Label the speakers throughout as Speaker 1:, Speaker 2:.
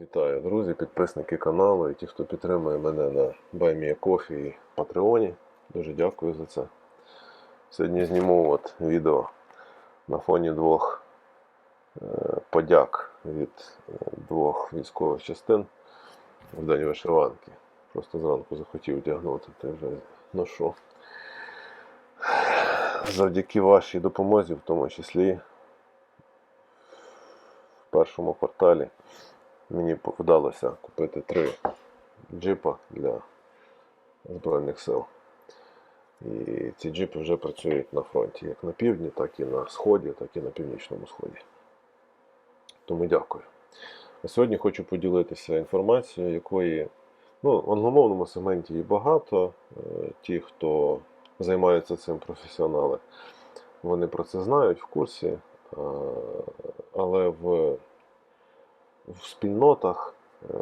Speaker 1: Вітаю, друзі, підписники каналу і ті, хто підтримує мене на BuyMeACoffee і Патреоні. Дуже дякую за це. Сьогодні зніму от відео на фоні двох е, подяк від е, двох військових частин в День вишиванки. Просто зранку захотів вдягнути, ти вже ношу. Завдяки вашій допомозі, в тому числі в першому кварталі мені вдалося купити три джипа для Збройних сил. І ці джипи вже працюють на фронті як на півдні, так і на сході, так і на північному сході. Тому дякую. А сьогодні хочу поділитися інформацією, якої ну, в англомовному сегменті її багато. Е, Ті, хто займаються цим професіонали, вони про це знають в курсі, е, але в в спільнотах е,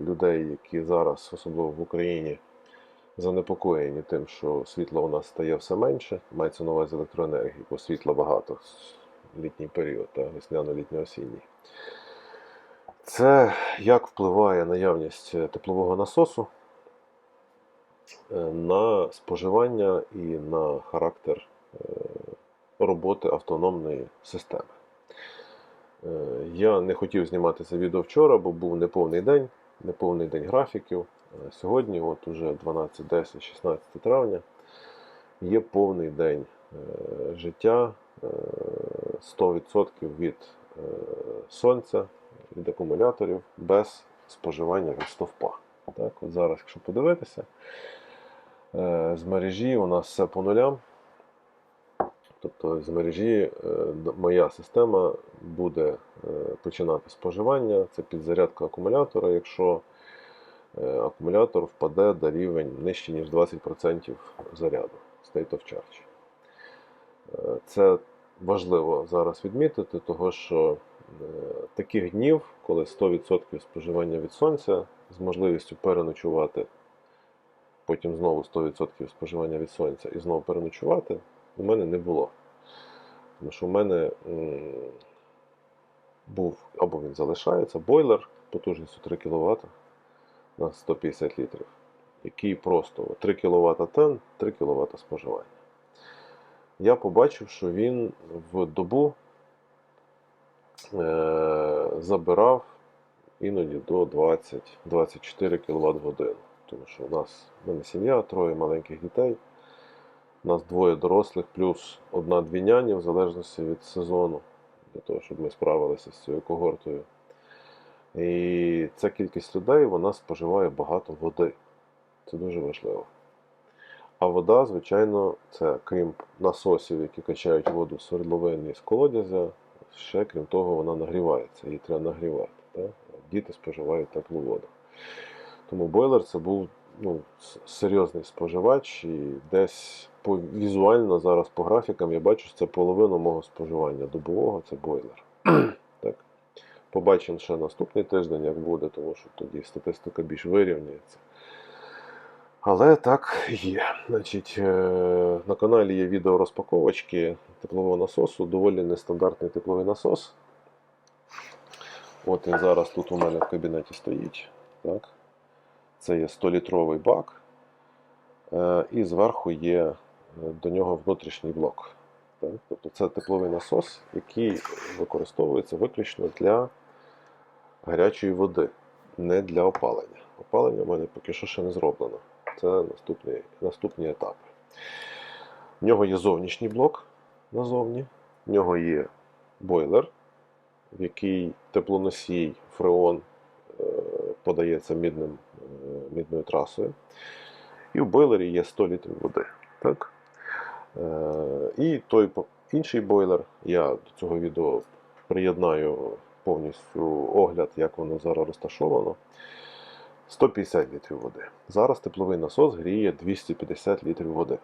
Speaker 1: людей, які зараз, особливо в Україні, занепокоєні тим, що світла у нас стає все менше, мається на увазі електроенергії, бо світла багато літній період, та весняно-літньо-осінній. Це як впливає наявність теплового насосу е, на споживання і на характер е, роботи автономної системи. Е, Я не хотів знімати це відео вчора, бо був неповний день, неповний день графіків. Е, Сьогодні, от уже 12, 10, 16 травня, є повний день е, життя е, 100% від сонця, від акумуляторів без споживання від стовпа. Так, от зараз, якщо подивитися, з мережі у нас все по нулям. Тобто з мережі е, моя система буде е, починати споживання. Це підзарядка акумулятора, якщо е, акумулятор впаде до рівень нижче, ніж 20% заряду State of Charge. Це важливо зараз відмітити, того що таких днів, коли 100% споживання від сонця з можливістю переночувати, потім знову 100% споживання від сонця і знову переночувати, у мене не було. Тому що у мене був або він залишається бойлер потужністю 3 кВт на 150 літрів, який просто 3 кВт тен, 3 кВт споживання. Я побачив, що він в добу е, забирав іноді до 20-24 кВт годин. Тому що у нас в мене сім'я, троє маленьких дітей. У нас двоє дорослих, плюс одна-дві в залежності від сезону, для того, щоб ми справилися з цією когортою. І ця кількість людей вона споживає багато води. Це дуже важливо. А вода, звичайно, це крім насосів, які качають воду з свердловини з колодязя, ще крім того, вона нагрівається, її треба нагрівати. Так? Діти споживають теплу воду. Тому бойлер це був ну, серйозний споживач, і десь по, візуально зараз по графікам я бачу, що це половина мого споживання добового це бойлер. так. Побачимо ще наступний тиждень, як буде, тому що тоді статистика більш вирівнюється. Але так є. Значить, е, на каналі є відео розпаковочки теплового насосу, доволі нестандартний тепловий насос. От він зараз тут у мене в кабінеті стоїть. Так. Це є 100-літровий бак, е, і зверху є е, до нього внутрішній блок. Тобто це тепловий насос, який використовується виключно для гарячої води, не для опалення. Опалення в мене поки що ще не зроблено. Це наступний, наступні етапи. В нього є зовнішній блок назовні, в нього є бойлер, в який теплоносій фреон е, подається мідним, мідною трасою. І в бойлері є 100 літрів води. Так? Е, І той інший бойлер, я до цього відео приєднаю повністю огляд, як воно зараз розташовано. 150 літрів води. Зараз тепловий насос гріє 250 літрів води.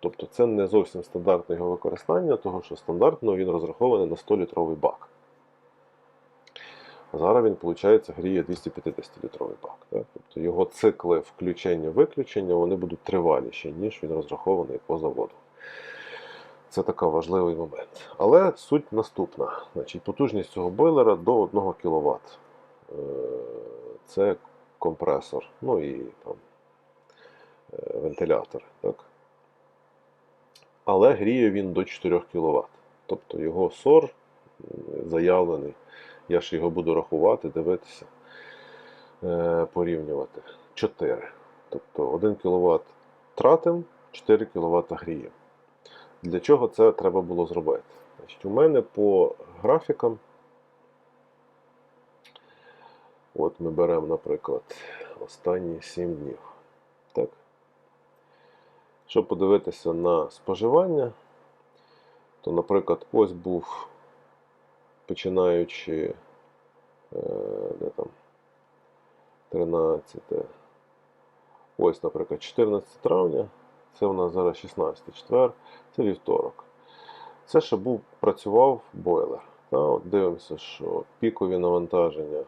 Speaker 1: Тобто це не зовсім стандартне його використання, тому що стандартно він розрахований на 100-літровий бак. Зараз він, виходить, гріє 250-літровий бак. Так? Тобто його цикли включення-виключення вони будуть триваліші, ніж він розрахований по заводу. Це такий важливий момент. Але суть наступна. Значить, потужність цього бойлера до 1 кВт. е, це компресор, ну і там е, вентилятор. Так? Але гріє він до 4 кВт. Тобто його сор заявлений. Я ж його буду рахувати, дивитися, е, порівнювати. 4. Тобто 1 кВт тратим, 4 кВт гріємо. Для чого це треба було зробити? Значить, у мене по графікам, от ми беремо, наприклад, останні 7 днів. Так? Щоб подивитися на споживання, то, наприклад, ось був починаючи е, де там, 13, ось, наприклад, 14 травня, це у нас зараз 16 четвер, це вівторок. Це ще був, працював бойлер. Та, от дивимося, що пікові навантаження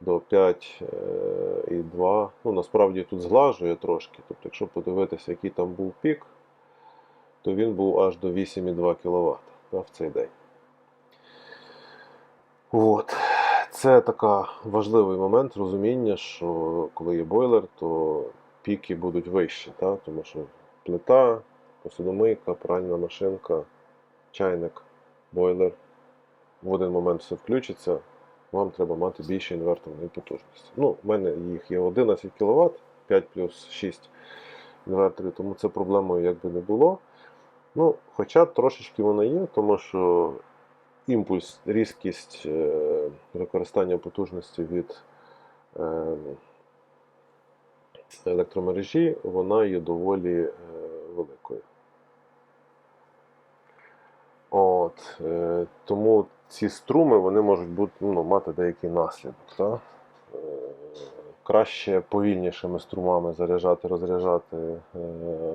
Speaker 1: до 5,2. Ну, насправді тут зглажує трошки. Тобто, якщо подивитися, який там був пік, то він був аж до 8,2 кВт та, в цей день. От. Це така важливий момент розуміння, що коли є бойлер, то піки будуть вищі, та? тому що плита, посудомийка, пральна машинка, чайник, бойлер. В один момент все включиться, вам треба мати більше інверторної потужності. Ну, в мене їх є 11 кВт, 5 плюс 6 інверторів, тому це проблемою якби не було. Ну, хоча трошечки вона є, тому що імпульс, різкість е, використання потужності від е, електромережі, вона є доволі е, великою. От, тому ці струми вони можуть бути, ну, мати деякий наслідок. Та? Е, краще повільнішими струмами заряджати, розряджати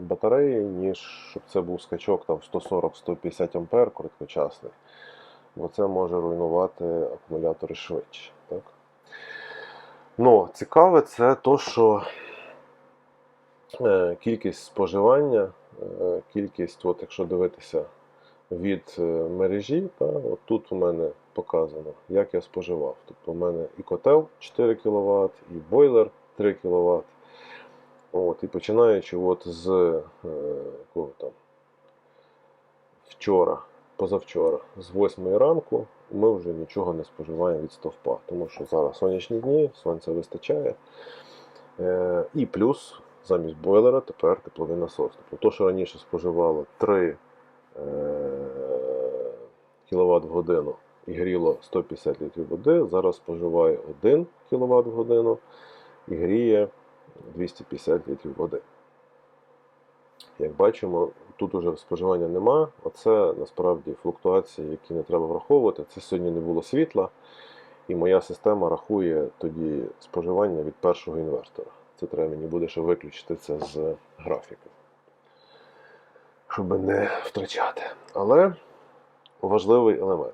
Speaker 1: батареї, ніж щоб це був скачок там 140-150 ампер короткочасний, бо це може руйнувати акумулятори швидше. Так? Ну, цікаве це то, що е, кількість споживання, е, кількість, от якщо дивитися від е, мережі, та, от тут у мене показано, як я споживав. Тобто у мене і котел 4 кВт, і бойлер 3 кВт. От, і починаючи от з якого там, вчора, позавчора, з 8 ранку, ми вже нічого не споживаємо від стовпа, тому що зараз сонячні дні, сонця вистачає. Е, і плюс замість бойлера тепер тепловий насос. Тобто, то, що раніше споживало 3 кВт в годину і гріло 150 літрів води, зараз споживає 1 кВт в годину і гріє 250 літрів води. Як бачимо, тут уже споживання нема. Оце насправді флуктуації, які не треба враховувати. Це сьогодні не було світла, і моя система рахує тоді споживання від першого інвертора. Це треба мені буде ще виключити це з графіку щоб не втрачати. Але важливий елемент.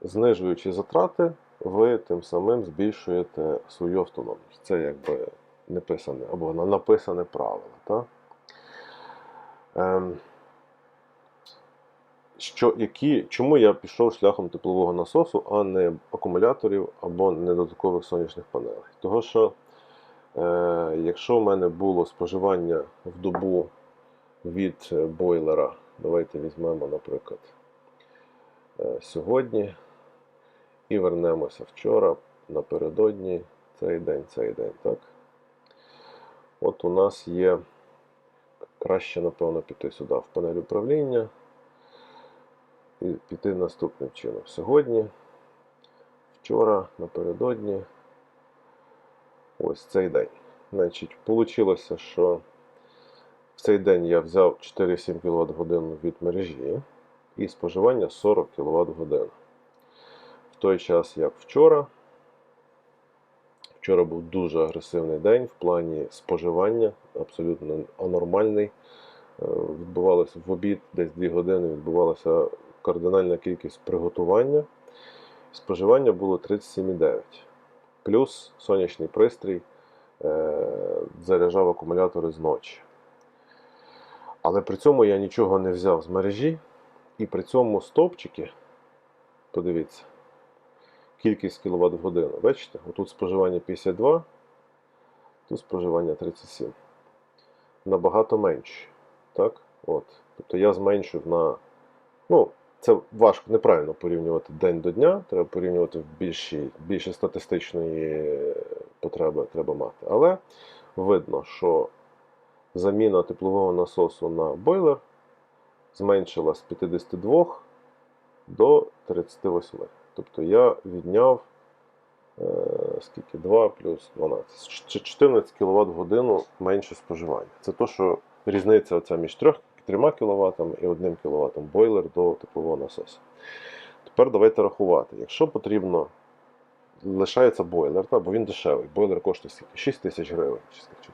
Speaker 1: Знижуючи затрати, ви тим самим збільшуєте свою автономність. Це якби неписане або написане правило. Так? Ем, що, які, чому я пішов шляхом теплового насосу, а не акумуляторів або не додаткових сонячних панелей? Того що, е, якщо в мене було споживання в добу від е, бойлера. Давайте візьмемо, наприклад, е, сьогодні і вернемося вчора напередодні цей день, цей день, так? От у нас є краще, напевно, піти сюди в панель управління піти наступним чином. Сьогодні, вчора, напередодні, ось цей день. Значить, вийшло, що в цей день я взяв 4,7 кВт годину від мережі і споживання 40 кВт годину. В той час, як вчора, вчора був дуже агресивний день в плані споживання, абсолютно анормальний. Е, Відбувалося в обід, десь 2 години відбувалася кардинальна кількість приготування. Споживання було 37,9. Плюс сонячний пристрій е, заряджав акумулятори зночі. Але при цьому я нічого не взяв з мережі, і при цьому стовпчики, подивіться, кількість кВт в годину. Бачите? Отут споживання 52, тут споживання 37. Набагато менше. Так? От. Тобто я зменшив на. Ну, це важко неправильно порівнювати день до дня, треба порівнювати в більші, більше статистичної потреби треба мати. Але видно, що заміна теплового насосу на бойлер зменшила з 52 до 38. Тобто я відняв е, скільки 2 плюс 12. 14 кВт годину менше споживання. Це то, що різниця оця між 3, 3 кВт і 1 кВт бойлер до теплового насосу. Тепер давайте рахувати. Якщо потрібно, лишається бойлер, бо він дешевий. Бойлер коштує скільки? 6 тисяч гривень,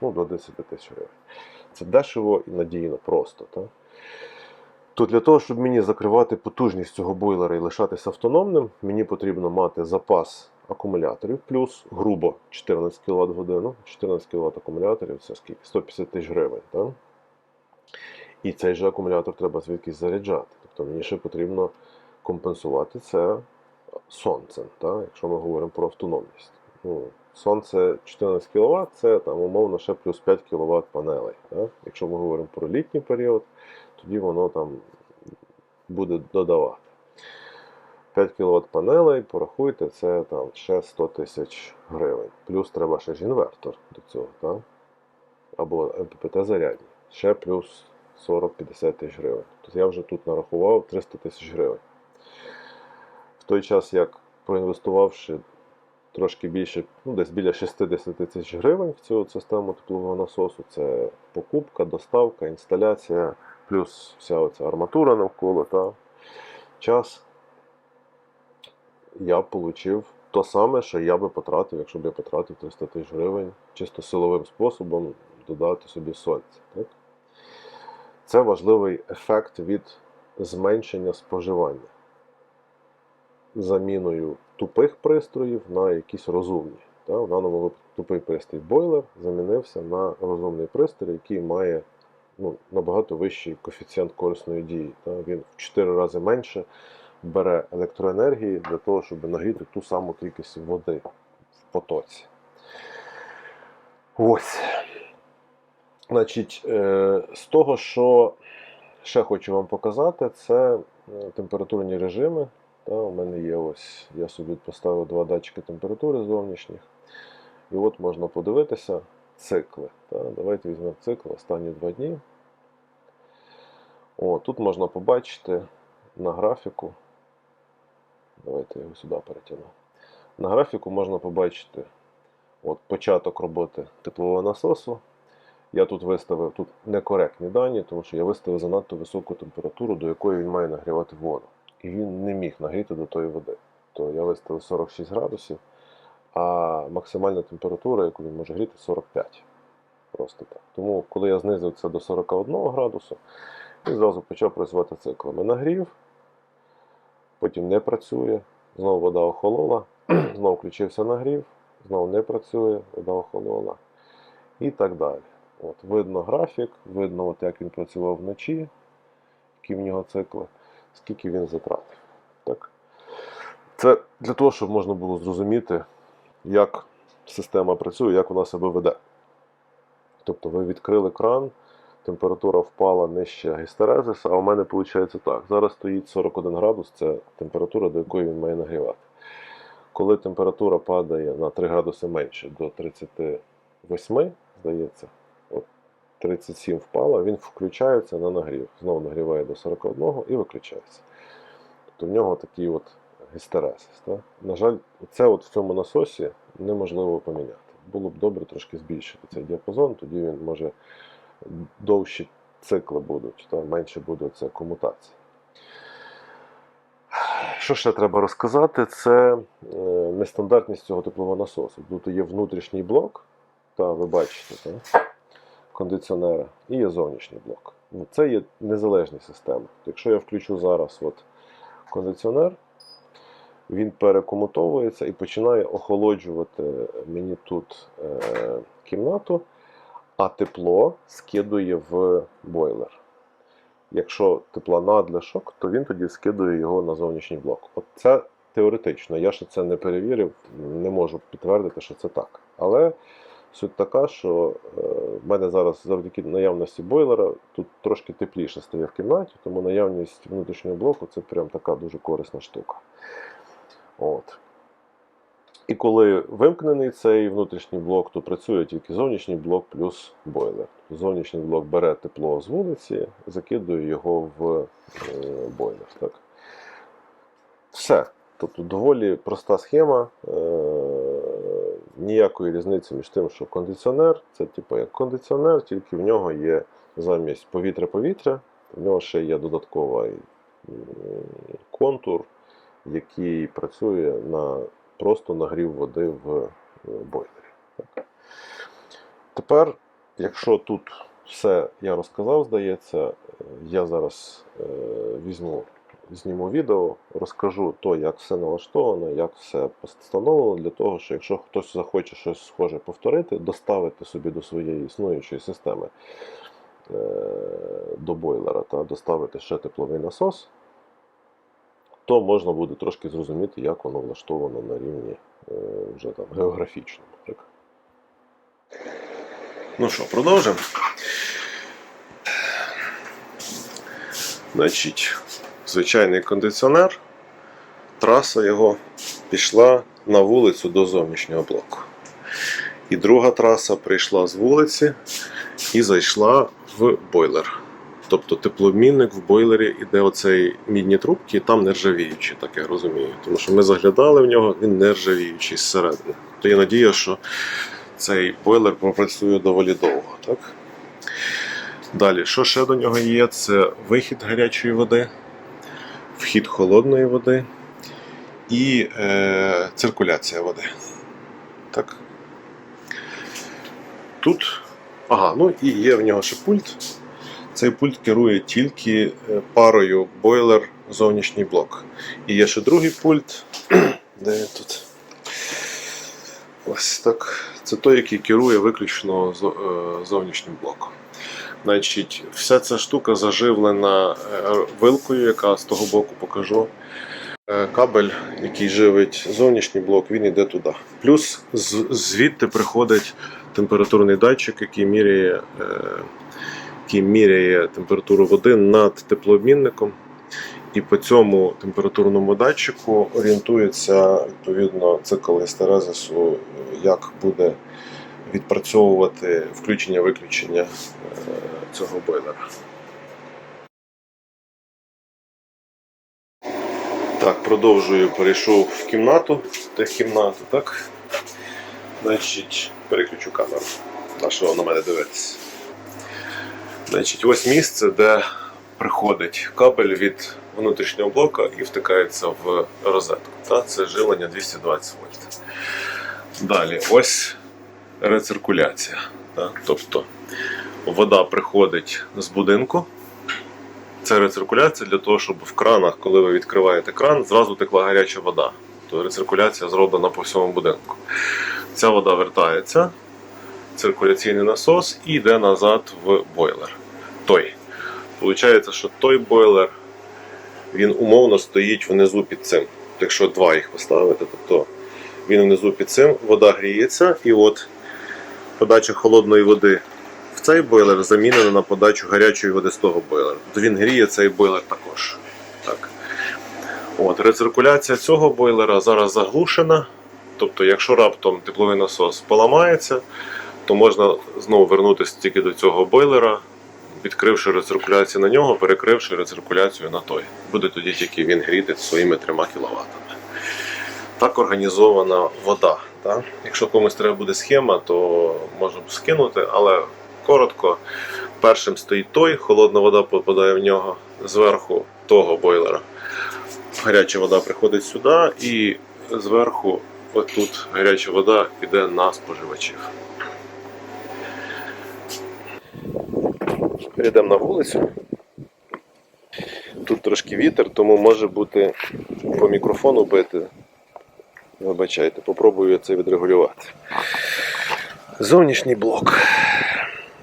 Speaker 1: ну, до 10 тисяч гривень. Це дешево і надійно просто. Та? То для того, щоб мені закривати потужність цього бойлера і лишатися автономним, мені потрібно мати запас акумуляторів, плюс грубо 14 кВт годину. 14 кВт акумуляторів це скільки? 150 тисяч гривень. Так? І цей же акумулятор треба звідкись заряджати. Тобто мені ще потрібно компенсувати це сонцем, так? якщо ми говоримо про автономність. Ну, сонце 14 кВт, це там умовно ще плюс 5 кВт панелей. Так? Якщо ми говоримо про літній період, тоді воно там буде додавати. 5 кВт панелей, порахуйте, це там ще 100 тисяч гривень. Плюс треба ще ж інвертор до цього, так? або МППТ зарядні. Ще плюс 40-50 тисяч гривень. Тобто я вже тут нарахував 300 тисяч гривень. В той час, як проінвестувавши трошки більше, ну десь біля 60 тисяч гривень в цю систему теплового насосу, це покупка, доставка, інсталяція, плюс вся оця арматура навколо та час, я отримав то саме, що я би потратив, якщо б я потратив 300 тисяч гривень чисто силовим способом додати собі сонце. Так? Це важливий ефект від зменшення споживання заміною тупих пристроїв на якісь розумні. В даному випадку тупий пристрій бойлер замінився на розумний пристрій, який має ну, набагато вищий коефіцієнт корисної дії. Він в 4 рази менше бере електроенергії для того, щоб нагріти ту саму кількість води в потоці. Ось. Значить, е, з того, що ще хочу вам показати, це е, температурні режими. У мене є ось, я собі поставив два датчики температури зовнішніх. І от можна подивитися цикли. Давайте візьмемо цикл останні два дні. О, тут можна побачити на графіку. Давайте його сюди перетягну. На графіку можна побачити от, початок роботи теплового насосу. Я тут виставив тут некоректні дані, тому що я виставив занадто високу температуру, до якої він має нагрівати воду. І він не міг нагріти до тої води. То я виставив 46 градусів, а максимальна температура, яку він може гріти, 45. Просто так. Тому, коли я знизив це до 41 градусу, він зразу почав працювати циклами. Нагрів, потім не працює, знову вода охолола, знову включився нагрів, знову не працює, вода охолола. І так далі. От, Видно графік, видно, от як він працював вночі, які в нього цикли, скільки він затратив. Так? Це для того, щоб можна було зрозуміти, як система працює, як вона себе веде. Тобто ви відкрили кран, температура впала нижче гістерезиса, а у мене виходить так. Зараз стоїть 41 градус, це температура, до якої він має нагрівати. Коли температура падає на 3 градуси менше до 38, здається, 37 впала, він включається на нагрів. Знову нагріває до 41 і виключається. Тобто в нього такий от гістерезис. Так? На жаль, це от в цьому насосі неможливо поміняти. Було б добре трошки збільшити цей діапазон, тоді він може довші цикли будуть, та менше буде це комутація. Що ще треба розказати? Це е, нестандартність цього теплового насосу. Тут є внутрішній блок, та ви бачите, та, кондиціонера, і є зовнішній блок. Ну, Це є незалежні системи. Якщо я включу зараз от кондиціонер, він перекомутовується і починає охолоджувати мені тут е, кімнату, а тепло скидує в бойлер. Якщо тепла надлишок, то він тоді скидує його на зовнішній блок. От ця теоретично. Я ще це не перевірив, не можу підтвердити, що це так. Але суть така, що е, в мене зараз завдяки наявності бойлера тут трошки тепліше стає в кімнаті, тому наявність внутрішнього блоку це прям така дуже корисна штука. От. І коли вимкнений цей внутрішній блок, то працює тільки зовнішній блок плюс бойлер. Зовнішній блок бере тепло з вулиці, закидує його в е, бойлер. Так. Все. Тобто доволі проста схема. Ніякої різниці між тим, що кондиціонер це типу як кондиціонер, тільки в нього є замість повітря-повітря, в нього ще є додатковий контур, який працює на просто нагрів води в е, бойлері. Тепер, якщо тут все я розказав, здається, е, я зараз е, візьму, зніму відео, розкажу то, як все налаштовано, як все встановлено, для того, що якщо хтось захоче щось схоже повторити, доставити собі до своєї існуючої системи е, до бойлера та доставити ще тепловий насос, то можна буде трошки зрозуміти, як воно влаштовано на рівні е, вже там географічному. Ну що, продовжимо. Значить, звичайний кондиціонер, траса його пішла на вулицю до зовнішнього блоку. І друга траса прийшла з вулиці і зайшла в бойлер. Тобто теплообмінник в бойлері іде оцей мідні трубки, і там нержавіючі, так я розумію. Тому що ми заглядали в нього, він нержавіючий зсередини. То є надія, що цей бойлер пропрацює доволі довго. Так? Далі, що ще до нього є? Це вихід гарячої води, вхід холодної води і е, циркуляція води. Так. Тут. Ага, ну і є в нього ще пульт. Цей пульт керує тільки е, парою бойлер зовнішній блок. І є ще другий пульт. Де він тут? Ось так. Це той, який керує виключно е, зовнішнім блоком. Значить, вся ця штука заживлена е, вилкою, яка з того боку покажу. Е, Кабель, який живить зовнішній блок, він йде туди. Плюс звідти приходить температурний датчик, який міряє, е, який міряє температуру води над теплообмінником. І по цьому температурному датчику орієнтується відповідно цикл естерезису, як буде відпрацьовувати включення-виключення е, цього бойлера. Так, продовжую, перейшов в кімнату, техкімнату, так? Значить, переключу камеру. На що на мене дивитися. Значить, ось місце, де приходить кабель від внутрішнього блока і втикається в розетку. Та? Це живлення 220 вольт. Далі, ось рециркуляція. Та? Тобто вода приходить з будинку. Це рециркуляція для того, щоб в кранах, коли ви відкриваєте кран, зразу текла гаряча вода. Тобто рециркуляція зроблена по всьому будинку. Ця вода вертається, циркуляційний насос і йде назад в бойлер. Той. Получається, що той бойлер він умовно стоїть внизу під цим. Якщо два їх поставити, тобто він внизу під цим, вода гріється, і от подача холодної води в цей бойлер замінена на подачу гарячої води з того бойлера. Тобто він гріє цей бойлер також. Так. От, рециркуляція цього бойлера зараз заглушена. Тобто, якщо раптом тепловий насос поламається, то можна знову вернутися тільки до цього бойлера, відкривши рециркуляцію на нього, перекривши рециркуляцію на той. Буде тоді тільки він гріти своїми 3 кВт. Так організована вода. Так? Якщо комусь треба буде схема, то можна скинути, але коротко. Першим стоїть той, холодна вода попадає в нього зверху того бойлера. Гаряча вода приходить сюди і зверху отут гаряча вода йде на споживачів. Перейдемо на вулицю. Тут трошки вітер, тому може бути по мікрофону бити. Вибачайте, попробую це відрегулювати. Зовнішній блок.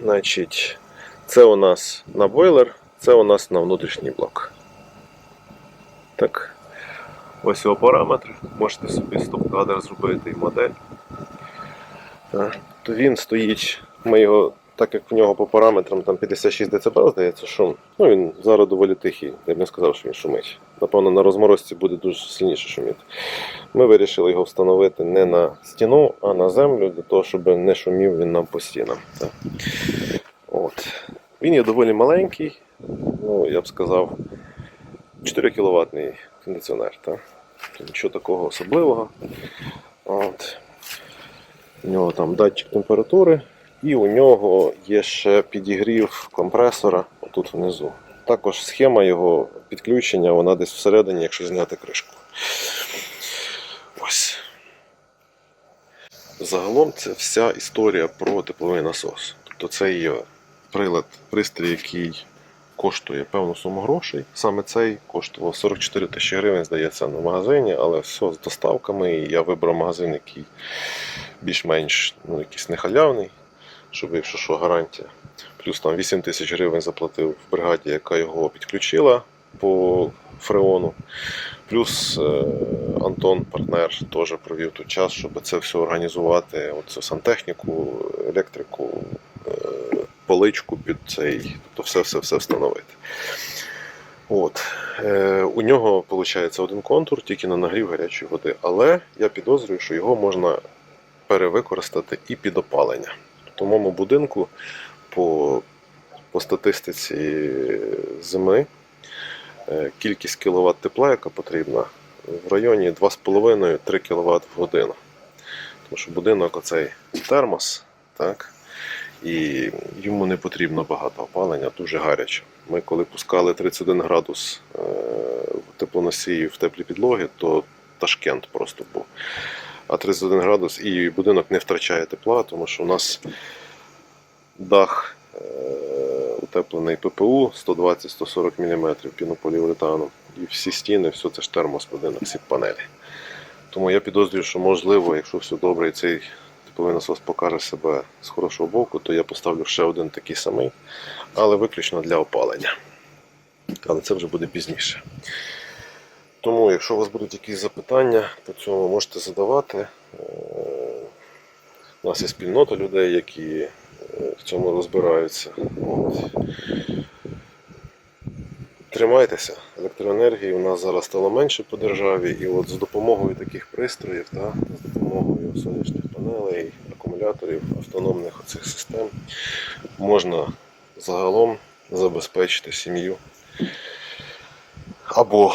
Speaker 1: Значить, це у нас на бойлер, це у нас на внутрішній блок. Так. Ось його параметри. Можете собі стоп-кадр зробити і модель. Він стоїть. Ми його, так як в нього по параметрам там 56 дБ, здається, шум. Ну він зараз доволі тихий. Я б не сказав, що він шумить. Напевно, на розморозці буде дуже сильніше шуміти. Ми вирішили його встановити не на стіну, а на землю, для того, щоб не шумів він нам по стінам. От. Він є доволі маленький, ну, я б сказав, 4 кВт кондиціонер. Так? Нічого такого особливого. От. У нього там датчик температури, і у нього є ще підігрів компресора отут внизу. Також схема його підключення, вона десь всередині, якщо зняти кришку. Ось. Загалом це вся історія про тепловий насос. Тобто це прилад, пристрій, який коштує певну суму грошей. Саме цей коштував 44 тисячі гривень, здається, на магазині, але все з доставками. Я вибрав магазин, який більш-менш ну, якийсь не халявний, щоб якщо що, гарантія. Плюс там 8 тисяч гривень заплатив в бригаді, яка його підключила по фреону. Плюс е, Антон, партнер, теж провів тут час, щоб це все організувати. Оце сантехніку, електрику, е, поличку під цей, тобто все-все-все встановити. От. Е, у нього виходить один контур, тільки на нагрів гарячої води. Але я підозрюю, що його можна перевикористати і під опалення. В моєму будинку по, по статистиці зими е, кількість кіловат тепла, яка потрібна, в районі 2,5-3 кВт в годину. Тому що будинок оцей термос, так, і йому не потрібно багато опалення, дуже гаряче. Ми коли пускали 31 градус е, теплоносії в теплі підлоги, то Ташкент просто був. А 31 градус і будинок не втрачає тепла, тому що у нас дах е, утеплений ППУ 120-140 мм пінополіуретану. І всі стіни, все це ж термос будинок, всі панелі. Тому я підозрюю, що можливо, якщо все добре, і цей тепловий насос покаже себе з хорошого боку, то я поставлю ще один такий самий, але виключно для опалення. Але це вже буде пізніше. Тому, якщо у вас будуть якісь запитання по цьому, можете задавати. Е, У нас є спільнота людей, які е, в цьому розбираються. От. Тримайтеся, електроенергії у нас зараз стало менше по державі, і от з допомогою таких пристроїв, та, з допомогою сонячних панелей, акумуляторів, автономних оцих систем можна загалом забезпечити сім'ю. Або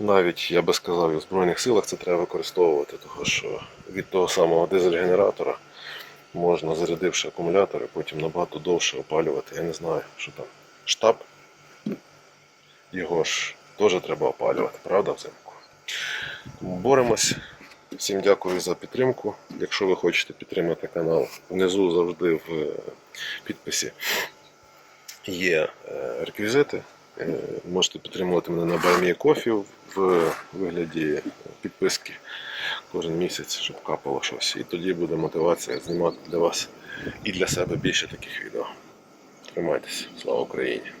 Speaker 1: навіть, я би сказав, і в Збройних силах це треба використовувати, тому що від того самого дизель-генератора можна, зарядивши акумулятори, потім набагато довше опалювати. Я не знаю, що там. Штаб. Його ж теж треба опалювати, правда, взимку? Боремось. Всім дякую за підтримку. Якщо ви хочете підтримати канал, внизу завжди в е, підписі є е, реквізити. Е, Можете підтримувати мене на BuyMeCoffee в вигляді підписки кожен місяць, щоб капало щось. І тоді буде мотивація знімати для вас і для себе більше таких відео. Тримайтеся. Слава Україні!